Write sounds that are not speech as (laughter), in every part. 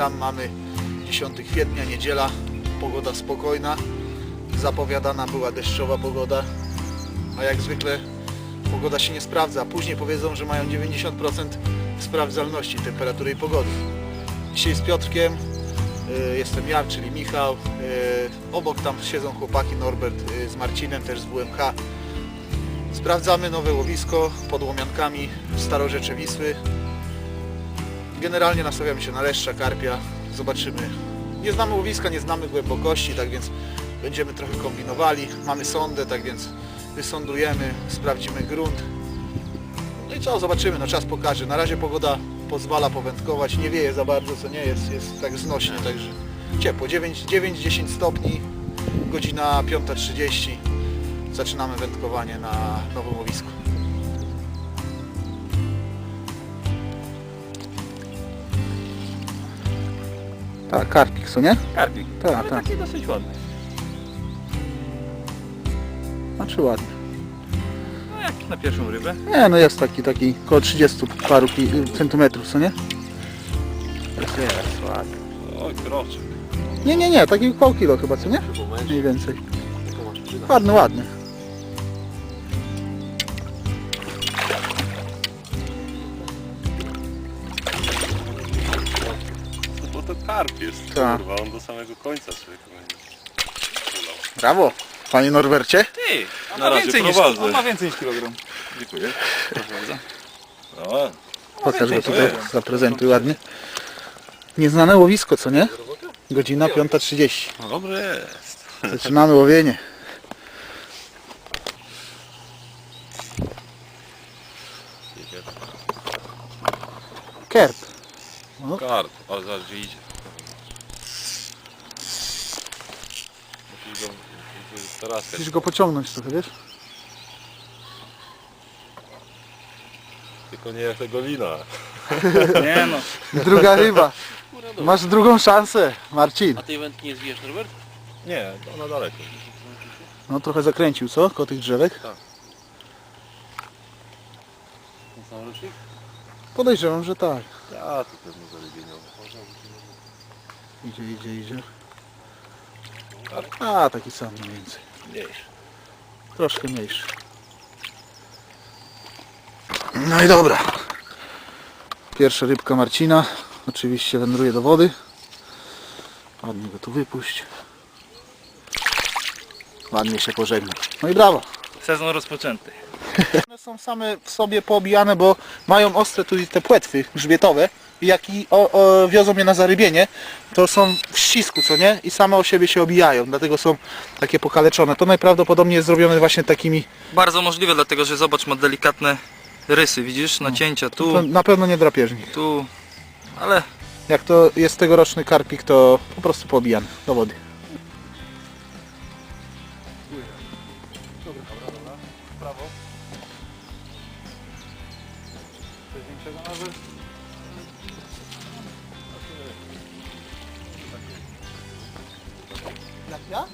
tam mamy 10 kwietnia, niedziela, pogoda spokojna. Zapowiadana była deszczowa pogoda, a jak zwykle pogoda się nie sprawdza. Później powiedzą, że mają 90% sprawdzalności temperatury i pogody. Dzisiaj z Piotrkiem, y, jestem ja, czyli Michał, y, obok tam siedzą chłopaki Norbert y, z Marcinem, też z WMH. Sprawdzamy nowe łowisko pod Łomiankami w Starorzecze Wisły. Generalnie nastawiamy się na leszcza, karpia, zobaczymy. Nie znamy łowiska, nie znamy głębokości, tak więc będziemy trochę kombinowali. Mamy sondę, tak więc wysondujemy, sprawdzimy grunt. No i co, zobaczymy, no czas pokaże. Na razie pogoda pozwala powędkować, nie wieje za bardzo, co nie jest, jest tak znośnie, także ciepło, 9-10 stopni, godzina 5.30. Zaczynamy wędkowanie na nowym łowisku. Tak, karpik, co nie? Karpik. Tak, Ale tak. taki dosyć ładny. Znaczy ładnie. No jak na pierwszą rybę. Nie, no jest taki, taki około 30 paru ki- centymetrów, co nie? Jest, jest, ładnie. Oj, kroczek. Nie, nie, nie, taki pół kilo chyba, co nie? Mniej więcej. Ładny, ładny. Karp jest, Tak. kurwa, on do samego końca człowiek będzie kulał. Brawo, panie Norbercie. Ty! On Na ma razie więcej niż, prowadzę. on ma więcej niż kilogram. Dziękuję. Proszę bardzo. No, Pokaż go tutaj, zaprezentuj ładnie. Nieznane łowisko, co nie? Godzina 5.30. no dobrze jest. Zaczynamy łowienie. Kerp. Karp, ale zaraz gdzie idzie. Musisz go, musisz go pociągnąć trochę, wiesz? tylko nie jak tego lina. (laughs) Nie no. Druga ryba. Masz drugą szansę, Marcin. A tej wędki nie zwijesz, Norbert? Nie, ona daleko. No trochę zakręcił, co? Koło tych drzewek. Ten sam rocznik? Podejrzewam, że tak. Ja to pewnie zarybieniowy. Idzie, idzie, idzie. A, taki sam mniej więcej. Mniejszy. Troszkę mniejszy. No i dobra. Pierwsza rybka Marcina. Oczywiście wędruje do wody. Ładnie go tu wypuść. Ładnie się pożegnał. No i brawo. Sezon rozpoczęty. One są same w sobie poobijane, bo mają ostre tu te płetwy grzbietowe i jak i o, o, wiozą je na zarybienie, to są w ścisku, co nie? I same o siebie się obijają, dlatego są takie pokaleczone. To najprawdopodobniej jest zrobione właśnie takimi, Bardzo możliwe, dlatego że zobacz, ma delikatne rysy, widzisz? Nacięcia tu, to na pewno nie drapieżnik. tu. Ale Jak to jest tegoroczny karpik, to po prostu poobijany do wody. Jak ja?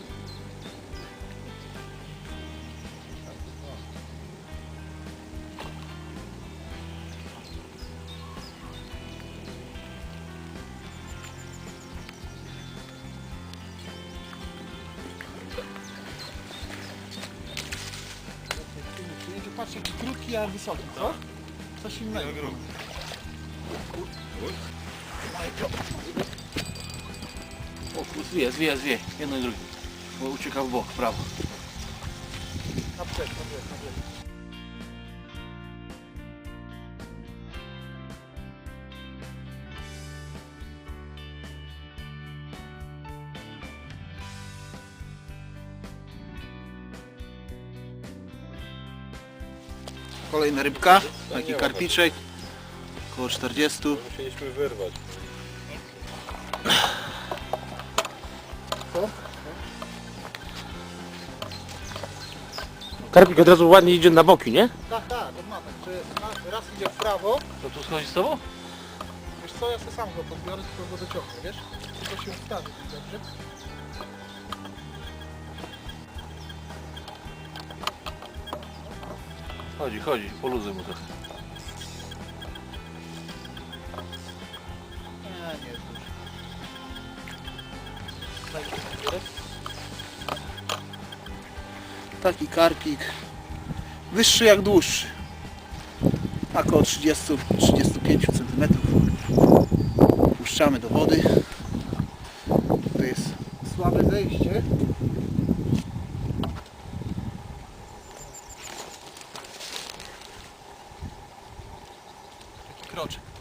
Patrz jaki krótki, a wysoki, co? Coś innego. Zwie, zwie, zwie. Jedno i drugie. Bo ucieka w bok, prawo. Na brzeg, na brzeg, na brzeg. Kolejna rybka, taki karpiczek, około 40. Musieliśmy wyrwać. Karpik od razu ładnie idzie na boki, nie? Tak, tak, on ma tak, że na- raz idzie w prawo, To tu schodzi z tobą? wiesz co, ja sobie sam go podbiorę, tylko go dociągnę, wiesz? Tylko się ustawi, dobrze? Chodzi, chodzi. Poluzuj mu dużo. Taki karpik. Wyższy jak dłuższy. Około 30-35 cm. Puszczamy do wody. To jest słabe zejście. Kroczek.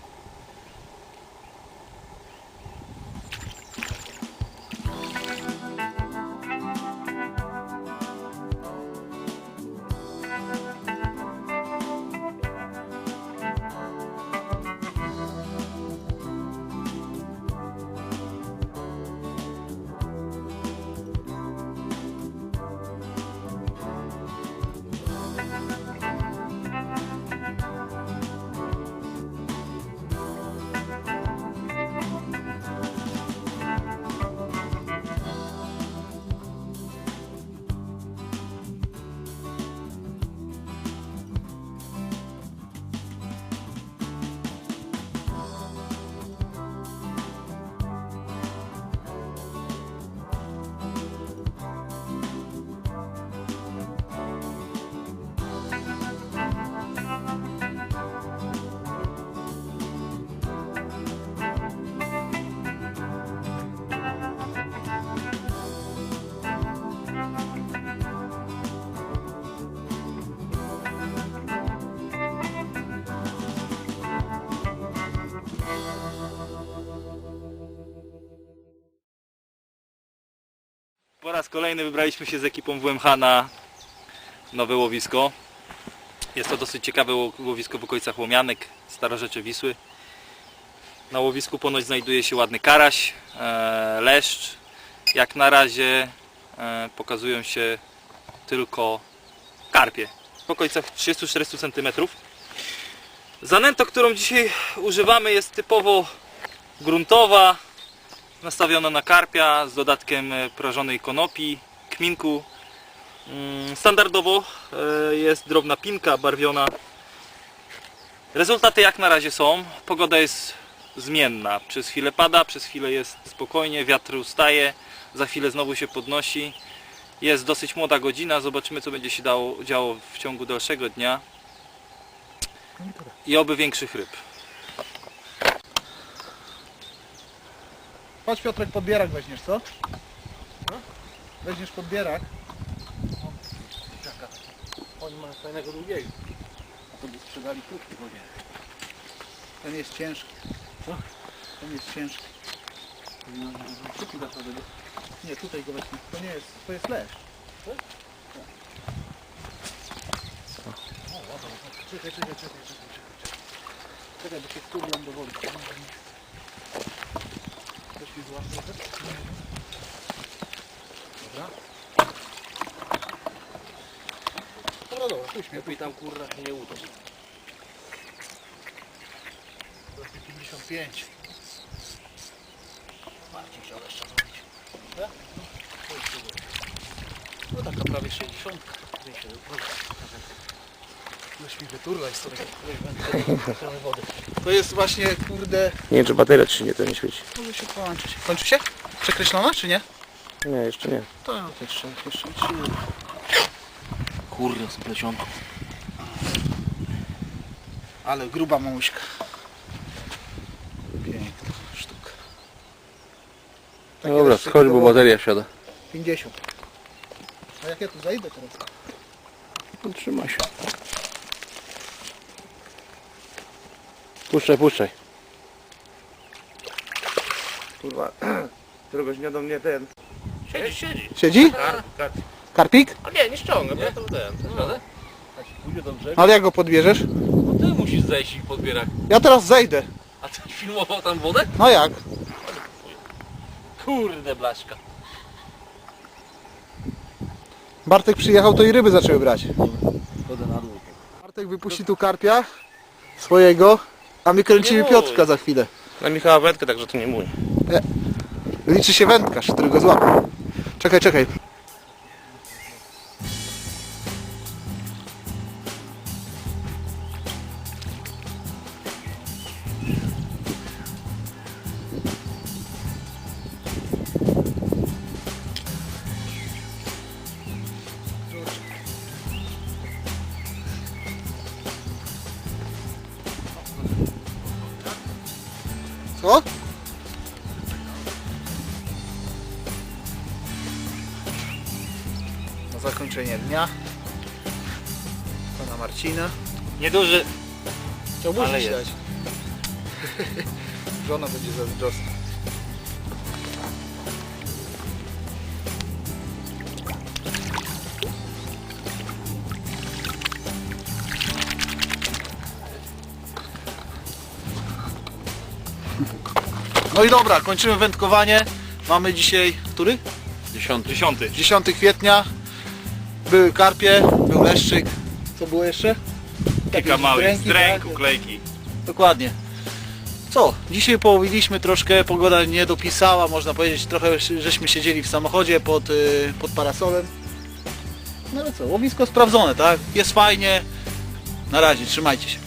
Po raz kolejny wybraliśmy się z ekipą WMH na nowe łowisko. Jest to dosyć ciekawe ło- łowisko w okolicach Łomianek, Starorzecze Wisły. Na łowisku ponoć znajduje się ładny karaś, e, leszcz. Jak na razie e, pokazują się tylko karpie. W okolicach 30-40 cm. Zanęta, którą dzisiaj używamy jest typowo gruntowa, nastawiona na karpia z dodatkiem e, prażonej konopi, kminku. Mm, Standardowo e, jest drobna pinka barwiona. Rezultaty jak na razie są. Pogoda jest zmienna. Przez chwilę pada, przez chwilę jest spokojnie, wiatr ustaje, za chwilę znowu się podnosi. Jest dosyć młoda godzina, zobaczymy co będzie się dało, działo w ciągu dalszego dnia. I oby większych ryb. Chodź Piotrek, podbierak weźmiesz, co? Weźmiesz podbierak. Oni mają fajnego długiego. A to by sprzedali krótki wodzie. Ten jest ciężki. Co? Ten jest ciężki. Szybki da sobie. Nie, tutaj go weźmy. To nie jest, to jest leszcz. Czekaj, czekaj, czekaj, czekaj, czekaj. Czekaj, bo się wkurwiam do wody. Mi złapie trochę? Dobra. Dobra, dobra, puść mnie. Lepiej tam kurwa się nie uda. 55. Marcin chciał jeszcze zrobić. Tak? No, to jest No taka prawie 60. Z wody. To jest właśnie, kurde, Nie wiem, czy bateria czy nie, to nie świeci. może się połączyć. Kończy się? Przekreślona, czy nie? Nie, jeszcze nie. To jeszcze, jeszcze trzy. Kurde, z plecionką. Ale gruba mamuśka. Piękna sztuka. Takie Dobra, reszty schodź, bo bateria wsiada. 50. A jak ja tu zajdę teraz? No, Trzyma się. Puszczaj, puszczaj. Kurwa, (clears throat) któregoś dnia do mnie ten... Siedzi, siedzi. Siedzi? Karp, karp. Karpik? A nie, nie ściągam, ja to ten. Naprawdę? Dobrze. Ale jak go podbierzesz? No ty musisz zejść i podbierak. Ja teraz zejdę. A ty filmował tam wodę? No jak? Kurde blaszka. Bartek przyjechał, to i ryby zaczęły brać. Chodzę na dół. Bartek wypuści tu karpia swojego, a my kręcimy Nie mój. Piotrka za chwilę. Na Michała wędkę, także to nie mój. Liczy się wędkarz, którego złapał. Czekaj, czekaj. Zakończenie dnia. Pana Marcina. Nieduży, Chciałbyś Ale Ale jest. (laughs) Żona będzie zazdrosna. No i dobra, kończymy wędkowanie. Mamy dzisiaj, który? Dziesiąty. dziesiąty. 10 kwietnia. Były karpie, był leszczyk. Co było jeszcze? Kilka małych, dręku, tak? klejki. Dokładnie. Co? Dzisiaj połowiliśmy troszkę, pogoda nie dopisała, można powiedzieć, trochę żeśmy siedzieli w samochodzie pod, y, pod parasolem. No ale co, łowisko sprawdzone, tak? Jest fajnie. Na razie, trzymajcie się.